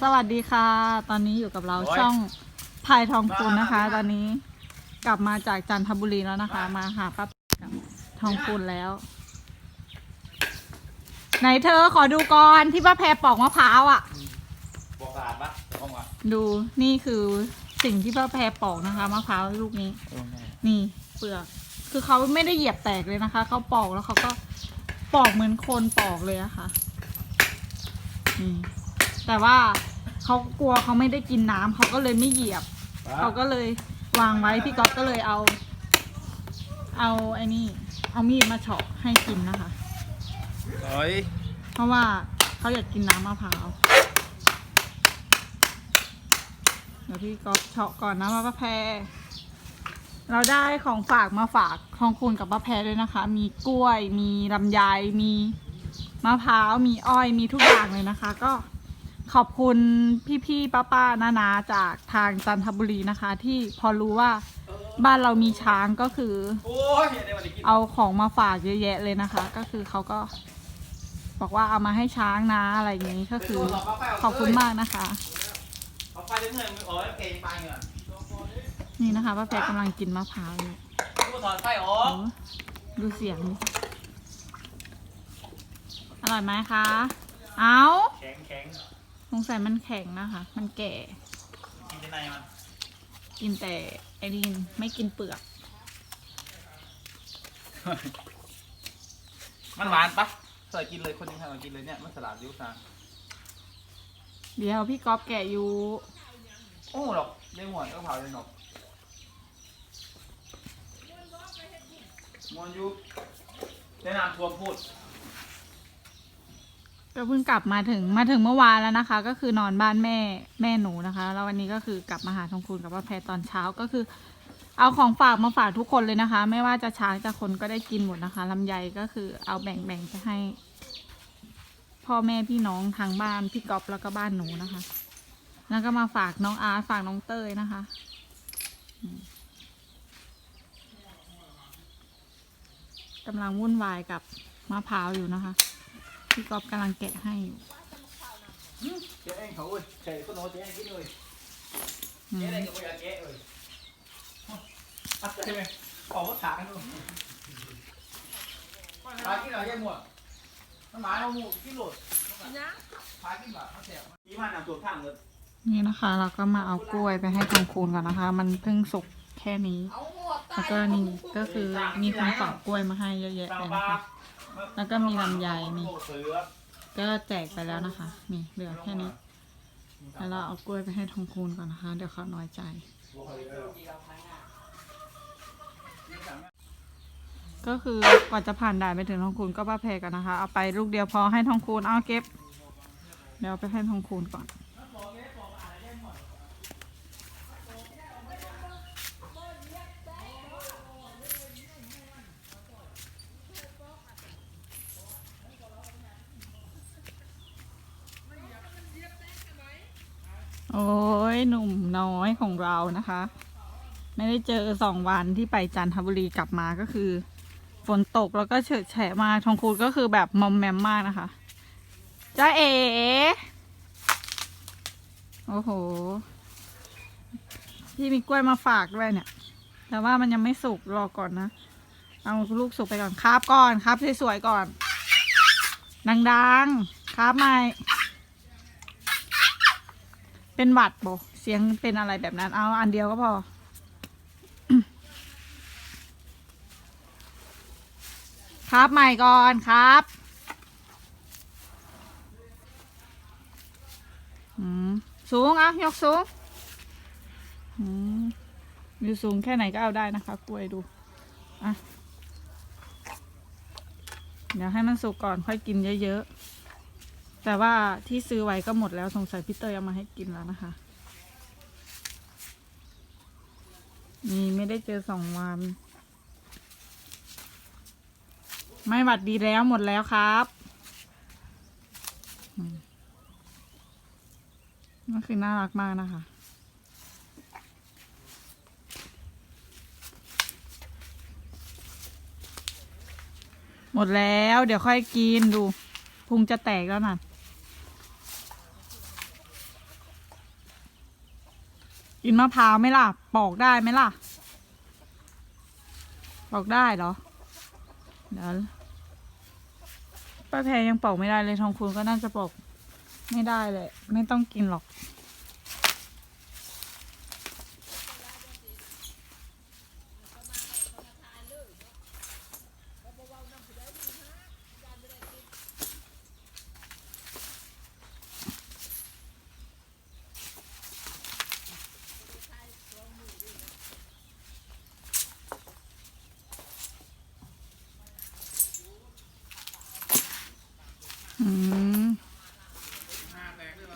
สวัสดีค่ะ ตอนนี้อยู่กับเราช่องพายทองคุณนะคะ ตอนนี้กลับมาจากจันทบุรีแล้วนะคะ มาหาป้ากับทองคุณแล้ว ไหนเธอขอดูก่อนที่ป้าแพรปอกมะพร้าวอะบอกสะอาดปะเดี๋ยวเข้ามาดูนี่คือสิ่งที่ป้าแพรปอกนะคะมะพร้าวลูกนี้ นี่เปลือก คือเขาไม่ได้เหยียบแตกเลยนะคะเขาปอกแล้วเขาก็ปอกเหมือนคนปอกเลยอะค่ะนี่ แต่ว่าเขากลัวเขาไม่ได้กินน้ำเขาก็เลยไม่เหยียบ เขาก็เลยวางไว้พี่ก๊อฟก็เลยเอา เอาไอ้นี่เอามีดมาเฉาะให้กินนะคะ เฮ้ยเพราะว่าเขาอยากกินน้ำมะพร้าวเดี๋ยวพี่ก๊อฟเฉาะก่อนนะว่าป้าแพรเราได้ของฝากมาฝากทองคุณกับป้าแพรด้วยนะคะ มีกล้วย มีลำไย มีมะพร้าว มีอ้อย มีทุกอย่างเลยนะคะ ก็ ขอบคุณพี่ๆป้าๆนานาๆจากทางจันทบุรีนะคะ ที่พอรู้ว่าบ้านเรามีช้างก็คือ โอ้ยเดี๋ยวมันจะกินเอาของมาฝากเยอะแยะเลยนะคะ ก็คือเขาก็บอกว่าเอามาให้ช้างนะอะไรอย่างนี้ก็คือขอบคุณมากนะคะ เอาไฟเรื่อยๆมืออ๋อเก่งไปเหรอนี่นะคะป้าแพรกำลังกินมะพร้าวอยู่กูถอดไฟออโอ้กดูเสียงดิอร่อยไหมคะ เอา แข็งแข็งส งสัยมันแข็งนะคะ มันแก่ กินที่ในมันกินแต่ไอรีนไม่กินเปลือก มันหวานปะใส่กินเลยคนยังไงมากินเลยเนี่ยมันสลัดยิ้วซางเดี๋ยวพี่ก๊อฟแกะอยู่โอ้หรอกเลี้ยงหัวก็เผาเลยหนกมวนยุแนะนำทวมพูด ก็เพิ่งกลับมาถึงมาถึงเมื่อวานแล้วนะคะ ก็คือนอนบ้านแม่แม่หนูนะคะ แล้ววันนี้ก็คือกลับมาหาทองคุณกับป้าแพรตอนเช้าก็คือ เอาของฝากมาฝากทุกคนเลยนะคะ ไม่ว่าจะช้างจะคนก็ได้กินหมดนะคะลำไยก็คือเอาแบ่งๆไปให้ พ่อแม่พี่น้องทางบ้านพี่ก๊อฟแล้วก็บ้านหนูนะคะ แล้วก็มาฝากน้องอาร์ตฝากน้องเต้ยนะคะกำลังวุ่นวายกับมะพร้าวอยู่นะคะ พี่ก๊อฟกำลังแกะให้อยู่เจ๊เองเขาเอ้ยใส่ต้นโน้ตเจ๊เองกินเลยอืมเจ๊เองก็ไม่อยากเจ๊เอ้ยอัดใจไหมออกก็ขากันดูปลากินอะไรแย่หมดมันหมายเอาหมูกินโหลดปลากินแบบเขาแสบนี่มันนำตัวข้างเลยนี่นะคะเราก็มาเอากล้วยไปให้ทองคูณก่อนนะคะ มันเพิ่งสุกแค่นี้ แล้วก็นี่ก็คือมีคนฝากกล้วยมาให้เยอะแยะเลยนะคะ แล้วก็มีลำไยนี่ก็แจกไปแล้วนะคะ นี่เหลือแค่นี้ แล้วเราเอากล้วยไปให้ทองคูณก่อนนะคะ เดี๋ยวเขาน้อยใจ ก็คือกว่าจะผ่านด่านไปถึงทองคูณก็ป้าแพกันนะคะ เอาไปลูกเดียวพอให้ทองคูณเอาเก็บ เดี๋ยวไปให้ทองคูณก่อน โอ้ยหนุ่มน้อยของเรานะคะ ไม่ได้เจอสองวันที่ไปจันทบุรีกลับมาก็คือ ฝนตกแล้วก็เฉอะแฉะมากทองคูณก็คือแบบมอมแมมมากนะคะจ้าเอ๋โอ้โห พี่มีกล้วยมาฝากด้วยเนี่ย แต่ว่ามันยังไม่สุกรอก่อนนะ เอาลูกสุกไปก่อนครับก่อนครับสวยๆก่อน ดังๆครับไม่ เป็นหวัดบอเสียงเป็นอะไรแบบนั้น เอาอันเดียวก็พอ ครับใหม่ก่อนครับสูงอะยกสูงอืมอยู่สูงแค่ไหนก็เอาได้นะคะ กล้วยดูอะเดี๋ยวให้มันสุกก่อนค่อยกินเยอะๆ แต่ว่าที่ซื้อไว้ก็หมดแล้วสงสัยพี่เตยเอามาให้กินแล้วนะคะ นี่ไม่ได้เจอสองวัน ไม่หวัดดีแล้วหมดแล้วครับอืมก็คือน่ารักมากนะคะ หมดแล้วเดี๋ยวค่อยกินดูพุงจะแตกแล้วน่ะ กินมะพร้าวไหมล่ะ ปอกได้ไหมล่ะ ปอกได้เหรอ เดี๋ยวป้าแพรยังปอกไม่ได้เลยทองคุณก็น่าจะปอกไม่ได้เลย ไม่ต้องกินหรอก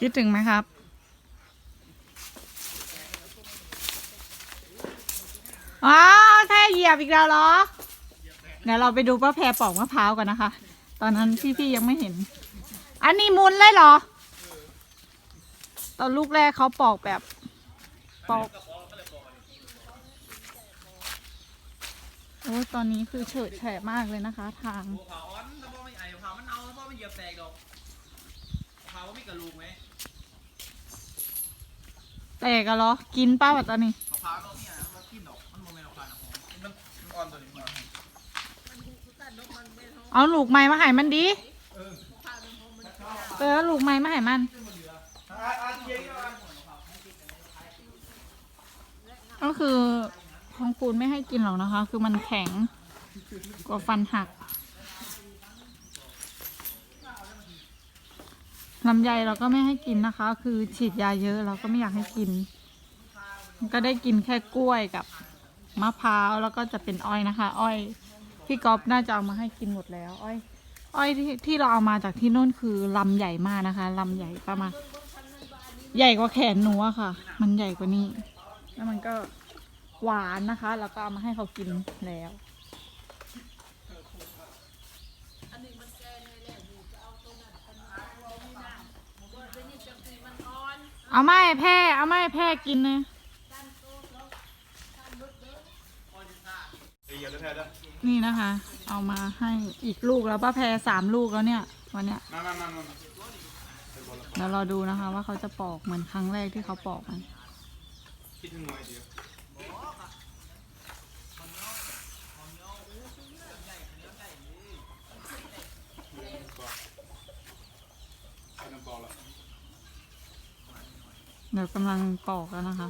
คิดถึงไหมครับ ว้าวแค่เหยียบอีกแล้วเหรอ เดี๋ยวเราไปดูป้าแพรปอกมะพร้าวกันนะคะ ตอนนั้นพี่พี่ๆยังไม่เห็น อันนี้มุนเลยเหรอ ตอนลูกแรกเขาปอกแบบปอกโอ้ตอนนี้คือเฉิดแฉะมากเลยนะคะ ทาง เอาถ้าพ่อไม่เหยียบแตกดอกเผาไม่กระลูกไหมแตกอะเหรอ กินป้าแบบตอนนี้ มะพร้าวเราเนี่ยมันกินดอก มันโมเมนต์เอาควันของมันมันอ่อนตัวนี้มันเอาลูกไม้มาให้มันดีเออลูกไม้มาให้มันอาอาเทียนก็ก็คือของคูณไม่ให้กินหรอกนะคะ คือมันแข็งกว่าฟันหัก ลำไยเราก็ไม่ให้กินนะคะ คือฉีดยาเยอะเราก็ไม่อยากให้กิน ก็ได้กินแค่กล้วยกับมะพร้าวแล้วก็จะเป็นอ้อยนะคะ อ้อยพี่ก๊อฟน่าจะเอามาให้กินหมดแล้ว อ้อย อ้อยที่ที่เราเอามาจากที่นู่นคือลำใหญ่มากนะคะลำใหญ่ประมาณใหญ่กว่าแขนหนูอะค่ะ มันใหญ่กว่านี้ แล้วมันก็หวานนะคะ แล้วก็เอามาให้เขากินแล้ว เอาไม่แพร่เอาไม่แพร่กินเลยเหยียบแท้ๆด้นี่นะคะ เอามาให้อีกลูกแล้วป้าแพรสามลูกแล้วเนี่ยวันเนี้ยมามามามาเดี๋ยวรอดูนะคะ ว่าเขาจะปอกเหมือนครั้งแรกที่เขาปอกมันคิดถึงหน่อย เดี๋ยวกำลังปอกแล้วนะคะ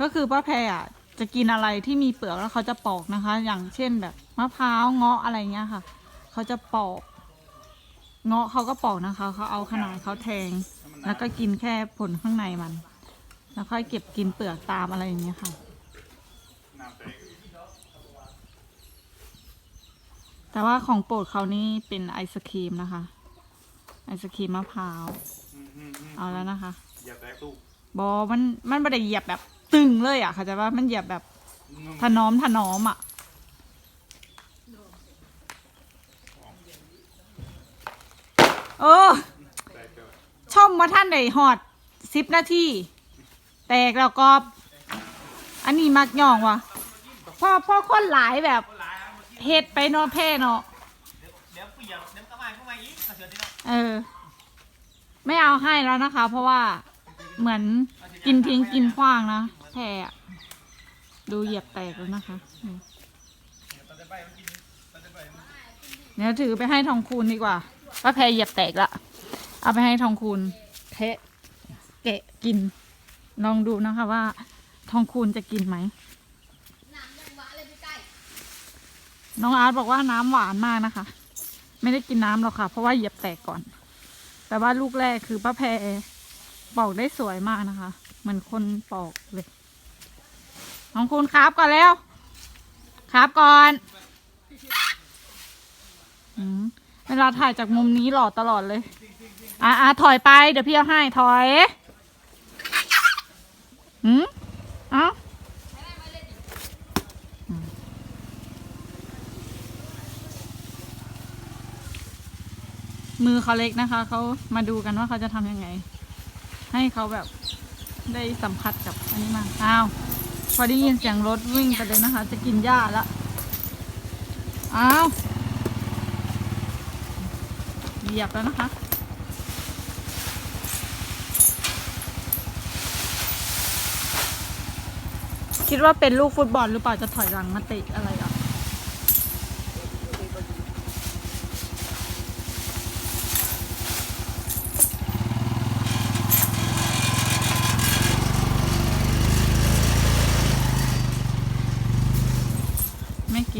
ก็คือป้าแพรอะจะกินอะไรที่มีเปลือกแล้วเขาจะปอกนะคะ อย่างเช่นแบบมะพร้าวเงาะอะไรเงี้ยค่ะ เขาจะปอก เงาะเขาก็ปอกนะคะ เขาเอาขนาดเขาแทง แล้วก็กินแค่ผลข้างในมัน แล้วค่อยเก็บกินเปลือกตามอะไรอย่างเงี้ยค่ะ แต่ว่าของโปรดเขานี่เป็นไอศครีมนะคะ ไอศครีมมะพร้าว เอาแล้วนะคะเหยียบแตกตู้ บอมันมันไม่ได้เหยียบแบบตึงเลยอะเข้าใจว่ามันเหยียบแบบถนอมถนอมอะเออแตกเกินชมว่าท่านได้หอดสิบนาทีแตกแล้วก็ อันนี้มักย่องวะพ่อพ่อคนหลายแบบเฮ็ดไปเนาะแพ่เนาะเดี๋ยวเปียกเดี๋ยวกระมาเข้ามาอีกกระเสือที่เราเออ ไม่เอาให้แล้วนะคะ เพราะว่า เหมือนกินทิ้งกินขว้างนะแพรดูเหยียบแตกแล้วนะคะ เดี๋ยวถือไปให้ทองคูณดีกว่าว่าแพรเหยียบแตกละ เอาไปให้ทองคูณแทะแกะกิน ลองดูนะคะว่า ทองคูณจะกินไหม น้องอาร์ตบอกว่าน้ำหวานมากนะคะ ไม่ได้กินน้ำหรอกค่ะ เพราะว่าเหยียบแตกก่อน แต่ว่าลูกแรกคือป้าแพร ปอกได้สวยมากนะคะ เหมือนคนปอกเลยน้องคูณครับก่อนแล้ว ครับก่อนอเวลาถ่ายจากมุมนี้หล่อตลอดเลย อะอะถอยไป เดี๋ยวพี่เอาให้ถอยอืมเอ้ามมือเขาเล็กนะคะ เขามาดูกันว่าเขาจะทำยังไง ให้เขาแบบได้สัมผัสกับอันนี้มางอ้าว พอได้ยินเสียงรถวิ่งไปเลยนะคะ จะกินหญ้าแล้วอ้าวเหยียบแล้วนะคะคิดว่าเป็นลูกฟุตบอลหรือเปล่าจะถอยหลังมาเตะอะไรอะ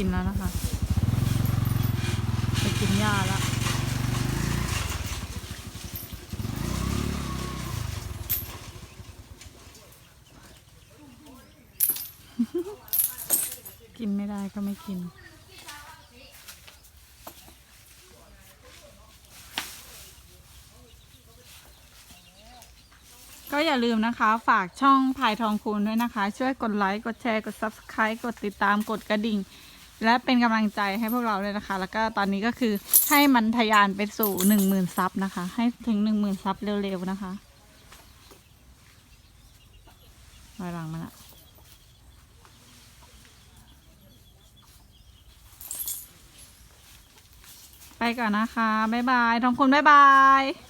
นแล้วนะคะ ไปกินหญ้าแล้วกินไม่ได้ก็ไม่กิน ก็อย่าลืมนะคะ ฝากช่องพายทองคูณด้วยนะคะ ช่วยกดไลค์ กดแชร์ กด Subscribe กดติดตาม กดกระดิ่ง และเป็นกำลังใจให้พวกเราเลยนะคะ แล้วก็ตอนนี้ก็คือให้มันทะยานไปสู่หนึ่งหมื่นซับนะคะ ให้ถึงหนึ่งหมื่นซับเร็วๆนะคะไว้หลังมาละไปก่อนนะคะ บ๊ายบายทองคุณบ๊ายบาย